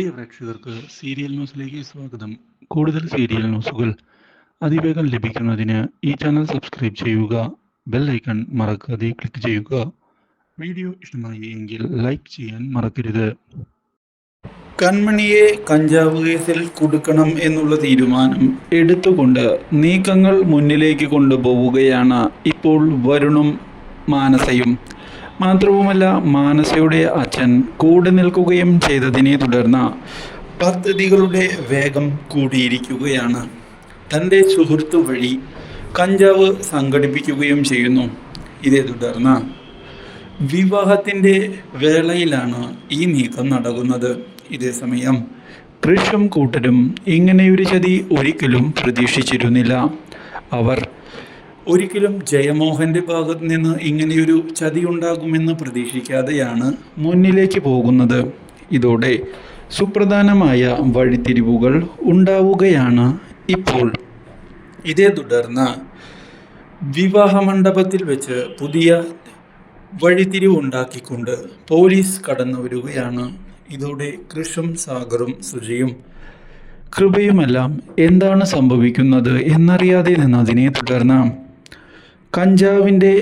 പ്രിയ പ്രേക്ഷകർക്ക് സീരിയൽ ന്യൂസിലേക്ക് സ്വാഗതം. കൂടുതൽ സീരിയൽ ന്യൂസുകൾ അതിവേഗം ലഭിക്കുന്നതിന് ഈ ചാനൽ സബ്സ്ക്രൈബ് ചെയ്യുക ബെൽ ഐക്കൺ മറക്കാതെ ക്ലിക്ക് ചെയ്യുക. വീഡിയോ ഇഷ്ടമായി എങ്കിൽ ലൈക്ക് ചെയ്യാൻ മറക്കരുത്. കൺമണിയെ കഞ്ചാവ് കേസിൽ കൊടുക്കണം എന്നുള്ള തീരുമാനം എടുത്തുകൊണ്ട് നീക്കങ്ങൾ മുന്നിലേക്ക് കൊണ്ടുപോവുകയാണ് ഇപ്പോൾ വരുണും മാനസയും. മാത്രവുമല്ല മാനസയുടെ അച്ഛൻ കൂടെ നിൽക്കുകയും ചെയ്തതിനെ തുടർന്ന് പദ്ധതികളുടെ വേഗം കൂടിയിരിക്കുകയാണ്. തന്റെ സുഹൃത്തു വഴി കഞ്ചാവ് സംഘടിപ്പിക്കുകയും ചെയ്യുന്നു. ഇതേ തുടർന്ന് വിവാഹത്തിന്റെ വേളയിലാണ് ഈ നീക്കം നടക്കുന്നത്. ഇതേസമയം കൃഷും കൂട്ടരും ഇങ്ങനെയൊരു ചതി ഒരിക്കലും പ്രതീക്ഷിച്ചിരുന്നില്ല. അവർ ഒരിക്കലും ജയമോഹന്റെ ഭാഗത്ത് നിന്ന് ഇങ്ങനെയൊരു ചതി ഉണ്ടാകുമെന്ന് പ്രതീക്ഷിക്കാതെയാണ് മുന്നിലേക്ക് പോകുന്നത്. ഇതോടെ സുപ്രധാനമായ വഴിത്തിരിവുകൾ ഉണ്ടാവുകയാണ് ഇപ്പോൾ. ഇതേ തുടർന്ന് വിവാഹ മണ്ഡപത്തിൽ വെച്ച് പുതിയ വഴിത്തിരിവുണ്ടാക്കിക്കൊണ്ട് പോലീസ് കടന്നു വരികയാണ്. ഇതോടെ കൃഷും സാഗറും സുജിയും കൃപയുമെല്ലാം എന്താണ് സംഭവിക്കുന്നത് എന്നറിയാതെ നിന്നതിനെ തുടർന്ന് കഞ്ചാവിന്റെ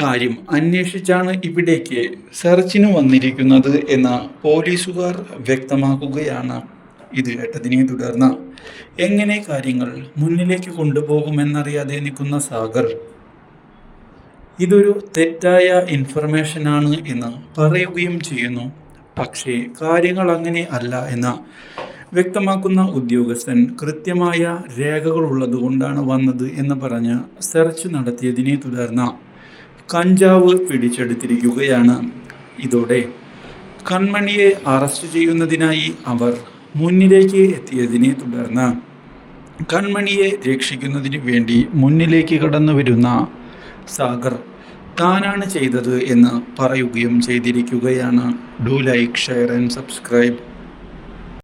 കാര്യം അന്വേഷിച്ചാണ് ഇവിടേക്ക് സെർച്ചിന് വന്നിരിക്കുന്നത് എന്ന പോലീസുകാർ വ്യക്തമാക്കുകയാണ്. ഇത് കേട്ടതിനെ തുടർന്ന് എങ്ങനെ കാര്യങ്ങൾ മുന്നിലേക്ക് കൊണ്ടുപോകുമെന്നറിയാതെ നിൽക്കുന്ന സാഗർ ഇതൊരു തെറ്റായ ഇൻഫർമേഷനാണ് എന്ന് പറയുകയും ചെയ്യുന്നു. പക്ഷേ കാര്യങ്ങൾ അങ്ങനെ അല്ല എന്ന് വ്യക്തമാക്കുന്ന ഉദ്യോഗസ്ഥൻ കൃത്യമായ രേഖകൾ ഉള്ളതുകൊണ്ടാണ് വന്നത് എന്ന് പറഞ്ഞ് സെർച്ച് നടത്തിയതിനെ തുടർന്ന് കഞ്ചാവ് പിടിച്ചെടുത്തിരിക്കുകയാണ്. ഇതോടെ കൺമണിയെ അറസ്റ്റ് ചെയ്യുന്നതിനായി അവർ മുന്നിലേക്ക് എത്തിയതിനെ തുടർന്ന് കൺമണിയെ രക്ഷിക്കുന്നതിന് വേണ്ടി മുന്നിലേക്ക് കടന്നു വരുന്ന സാഗർ താനാണ് ചെയ്തത് എന്ന് പറയുകയും ചെയ്തിരിക്കുകയാണ്. Do like share and subscribe.